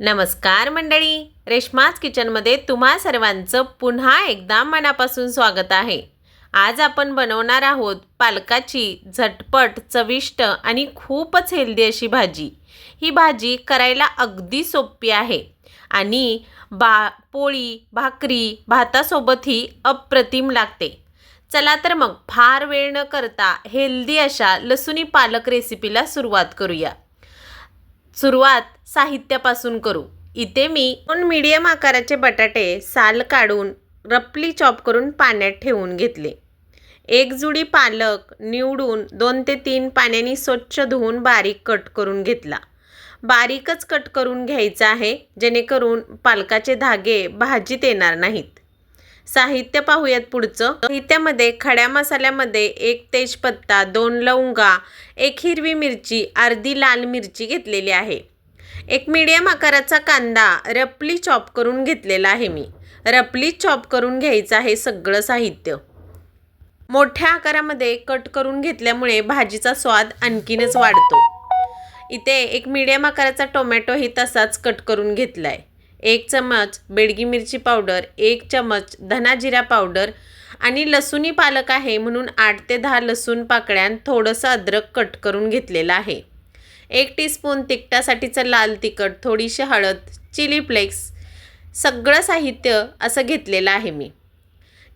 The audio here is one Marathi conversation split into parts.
नमस्कार मंडळी. रेश्माज किचनमध्ये तुम्हा सर्वांचं पुन्हा एकदा मनापासून स्वागत आहे. आज आपण बनवणार आहोत पालकाची झटपट चविष्ट आणि खूपच हेल्दी अशी भाजी. ही भाजी करायला अगदी सोपी आहे आणि बा पोळी भाकरी भातासोबतही अप्रतिम लागते. चला तर मग फार वेळ न करता हेल्दी अशा लसुणी पालक रेसिपीला सुरुवात करूया. सुरुवात साहित्यापासून करू. इथे मी दोन मीडियम आकाराचे बटाटे साल काढून रपली चॉप करून पाण्यात ठेवून घेतले. एक जुडी पालक निवडून दोन ते तीन पाण्याने स्वच्छ धुवून बारीक कट करून घेतला. बारीकच कट करून घ्यायचा आहे जेणेकरून पालकाचे धागे भाजीत येणार नाहीत. साहित्य पाहूयात पुढचं. साहित्यामध्ये खड्या मसाल्यामध्ये एक तेजपत्ता दोन लवंगा एक हिरवी मिरची अर्धी लाल मिरची घेतलेली आहे. एक मीडियम आकाराचा कांदा रपली चॉप करून घेतलेला आहे मी. रपली चॉप करून घ्यायचं आहे सगळं साहित्य. मोठ्या आकारामध्ये कट करून घेतल्यामुळे भाजीचा स्वाद आणखीनच वाढतो. इथे एक मीडियम आकाराचा टोमॅटोही तसाच कट करून घेतला आहे एक चमच बेडगी मिरची पावडर एक चमच धना जिरा पावडर आणि लसूणी पालक आहे म्हणून आठ ते दहा लसूण पाकळ्यान थोडंसं अद्रक कट करून घेतलेलं आहे. एक टीस्पून तिखटासाठीचं लाल तिखट थोडीशी हळद चिली फ्लेक्स सगळं साहित्य असं घेतलेलं आहे मी.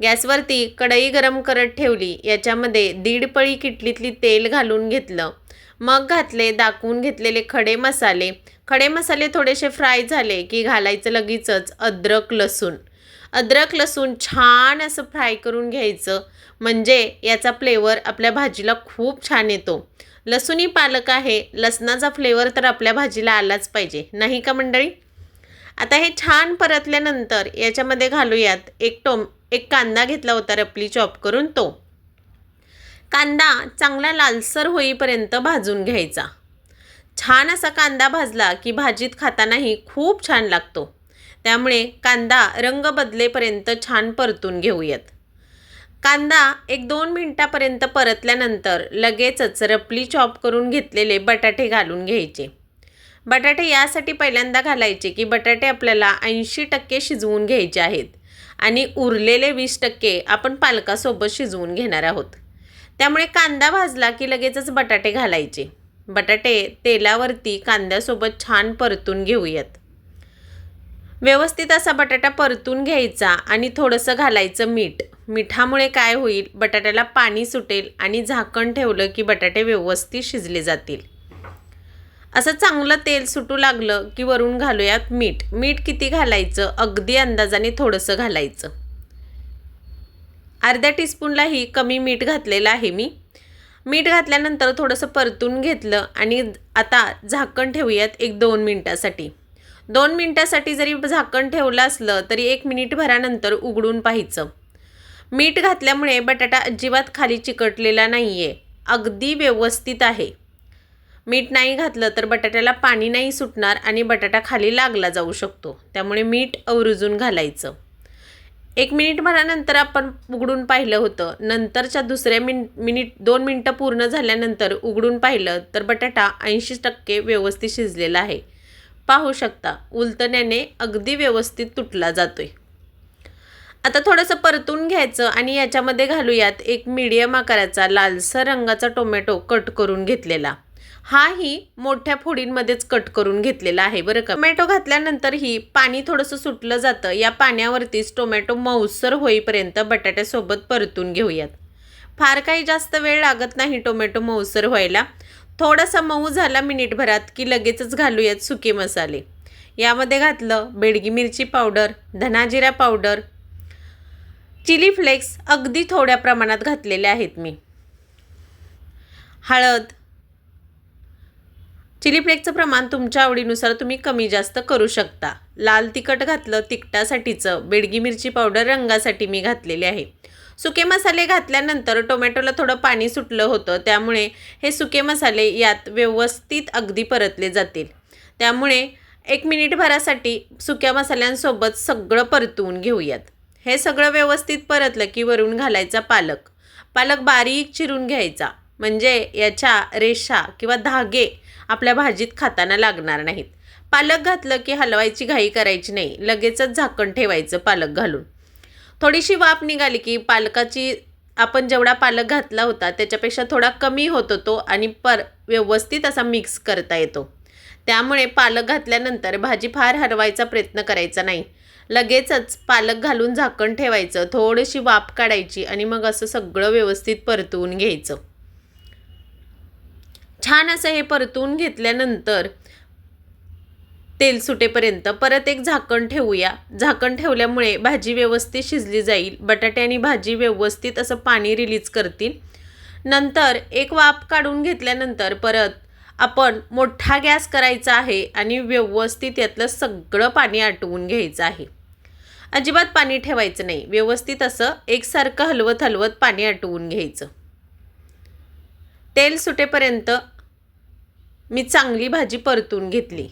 गॅसवरती कढई गरम करत ठेवली याच्यामध्ये दीड पळी किटलीतली तेल घालून घेतलं. मग घातले दाखवून घेतलेले खडे मसाले खडे मसाले थोडेसे फ्राय झाले की घालायचं लगेचच अद्रक लसूण. अद्रक लसूण छान असं फ्राय करून घ्यायचं. म्हणजे याचा फ्लेवर आपल्या भाजीला खूप छान येतो. लसूणी पालक आहे लसणाचा फ्लेवर तर आपल्या भाजीला आलाच पाहिजे. नाही का मंडळी? आता हे छान परतल्यानंतर याच्यामध्ये घालूयात एक टोम एक कांदा घेतला होता रपली चॉप करून तो. कांदा चांगला लालसर होईपर्यंत भाजून घ्यायचा. छान असा कांदा भाजला की भाजीत खातानाही खूप छान लागतो. त्यामुळे कांदा रंग बदलेपर्यंत छान परतून घेऊयात. कांदा एक दोन मिनटापर्यंत परतल्यानंतर लगेचच रपली चॉप करून घेतलेले बटाटे घालून घ्यायचे. बटाटे यासाठी पहिल्यांदा घालायचे की बटाटे आपल्याला ऐंशी टक्के शिजवून घ्यायचे आहेत आणि उरलेले वीस टक्के आपण पालकासोबत शिजवून घेणार आहोत. त्यामुळे कांदा भाजला की लगेचच बटाटे घालायचे. बटाटे तेलावरती कांद्यासोबत छान परतून घेऊयात. व्यवस्थित असा बटाटा परतून घ्यायचा आणि थोडंसं घालायचं मीठ. मिठामुळे काय होईल बटाट्याला पाणी सुटेल आणि झाकण ठेवलं की बटाटे व्यवस्थित शिजले जातील. असं चांगलं तेल सुटू लागलं की वरून घालूयात मीठ. मीठ किती घालायचं अगदी अंदाजाने थोडंसं घालायचं. अर्ध्या टीस्पूनलाही कमी मीठ घातलेलं आहे मी. मीठ घातल्यानंतर थोडंसं परतून घेतलं आणि आता झाकण ठेवूयात एक दोन मिनटासाठी. दोन मिनटासाठी जरी झाकण ठेवलं असलं तरी एक मिनिट भरानंतर उघडून पाहायचं. मीठ घातल्यामुळे बटाटा अजिबात खाली चिकटलेला नाही आहे अगदी व्यवस्थित आहे. मीठ नाही घातलं तर बटाट्याला पाणी नाही सुटणार आणि बटाटा खाली लागला जाऊ शकतो त्यामुळे मीठ अवरुजून घालायचं. एक मिनिट भरानंतर आपण उघडून पाहिलं होतं. नंतरच्या दुसऱ्या मिन मिनिट दोन मिनटं पूर्ण झाल्यानंतर उघडून पाहिलं तर बटाटा ऐंशी टक्के व्यवस्थित शिजलेला आहे. पाहू शकता उलटण्याने अगदी व्यवस्थित तुटला जातोय. आता थोडंसं परतून घ्यायचं आणि याच्यामध्ये घालूयात एक मीडियम आकाराचा लालसर रंगाचा टोमॅटो कट करून घेतलेला. हाही मोठ्या फोडींमध्येच कट करून घेतलेला आहे बरं का? टोमॅटो घातल्यानंतरही पाणी थोडंसं सुटलं जातं. या पाण्यावरतीच टोमॅटो मऊसर होईपर्यंत बटाट्यासोबत परतून घेऊयात. फार काही जास्त वेळ लागत नाही टोमॅटो मऊसर व्हायला. थोडासा मऊ झाला मिनिटभरात की लगेचच घालूयात सुके मसाले. यामध्ये घातलं बेडगी मिरची पावडर धनाजिरा पावडर चिली फ्लेक्स अगदी थोड्या प्रमाणात घातलेले आहेत मी. हळद चिली फ्लेक्सचं प्रमाण तुमच्या आवडीनुसार तुम्ही कमी जास्त करू शकता. लाल तिखट घातलं तिखटासाठीचं बेडगी मिरची पावडर रंगासाठी मी घातलेली आहे. सुके मसाले घातल्यानंतर टोमॅटोला थोडं पाणी सुटलं होतं त्यामुळे हे सुके मसाले यात व्यवस्थित अगदी परतले जातील. त्यामुळे एक मिनिटभरासाठी सुक्या मसाल्यांसोबत सगळं परतवून घेऊयात. हे सगळं व्यवस्थित परतलं की वरून घालायचा पालक. पालक बारीक चिरून घ्यायचा. म्हणजे याच्या रेषा किंवा धागे आपल्या भाजीत खाताना लागणार नाहीत. पालक घातलं की हलवायची घाई करायची नाही. लगेचच झाकण ठेवायचं पालक घालून. थोडीशी वाफ निघाली की पालकाची आपण जेवढा पालक घातला होता त्याच्यापेक्षा थोडा कमी होत होतो तो आणि पर व्यवस्थित असा मिक्स करता येतो. त्यामुळे पालक घातल्यानंतर भाजी फार हरवायचा प्रयत्न करायचा नाही. लगेचच पालक घालून झाकण ठेवायचं थोडीशी वाफ काढायची आणि मग असं सगळं व्यवस्थित परतवून घ्यायचं. छान असं हे परतून घेतल्यानंतर तेल सुटेपर्यंत परत एक झाकण ठेवूया. झाकण ठेवल्यामुळे भाजी व्यवस्थित शिजली जाईल. बटाटे आणि भाजी व्यवस्थित असं पाणी रिलीज करतील. नंतर एक वाफ काढून घेतल्यानंतर परत आपण मोठा गॅस करायचा आहे आणि व्यवस्थित यातलं सगळं पाणी आटवून घ्यायचं आहे. अजिबात पाणी ठेवायचं नाही. व्यवस्थित असं एकसारखं हलवत हलवत पाणी आटवून घ्यायचं. तेल सुटेपर्यंत मी चांगली भाजी परतून घेतली.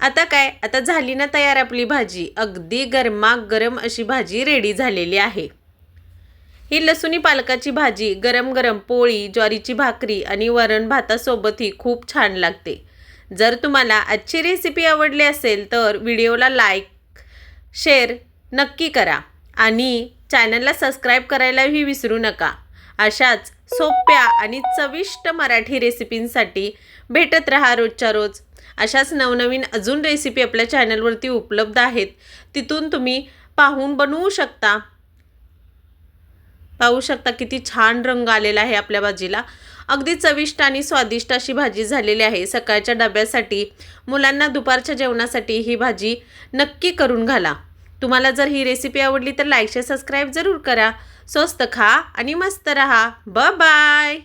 आता काय? आता झाली ना तयार आपली भाजी. अगदी गरमागरम अशी भाजी रेडी झालेली आहे. ही लसुणी पालकाची भाजी गरम गरम पोळी ज्वारीची भाकरी आणि वरण भातासोबतही खूप छान लागते. जर तुम्हाला आजची रेसिपी आवडली असेल तर व्हिडिओला लाईक शेअर नक्की करा. आणि चॅनलला सबस्क्राईब करायलाही विसरू नका. अशाच सोप्या आणि चविष्ट मराठी रेसिपींसाठी भेटत राहा रोजच्या रोज. अशाच नवनवीन अजून रेसिपी आपल्या चॅनलवरती उपलब्ध आहेत. तिथून तुम्ही पाहून बनवू शकता. पाहू शकता किती छान रंग आलेला आहे आपल्या भाजीला. अगदी चविष्ट आणि स्वादिष्ट अशी भाजी झालेली आहे. सकाळच्या डब्यासाठी मुलांना दुपारच्या जेवणासाठी ही भाजी नक्की करून घाला. तुम्हाला जर ही रेसिपी आवडली तर लाईक शेअर सबस्क्राईब जरूर करा. स्वस्त खा आणि मस्त रहा. ब बाय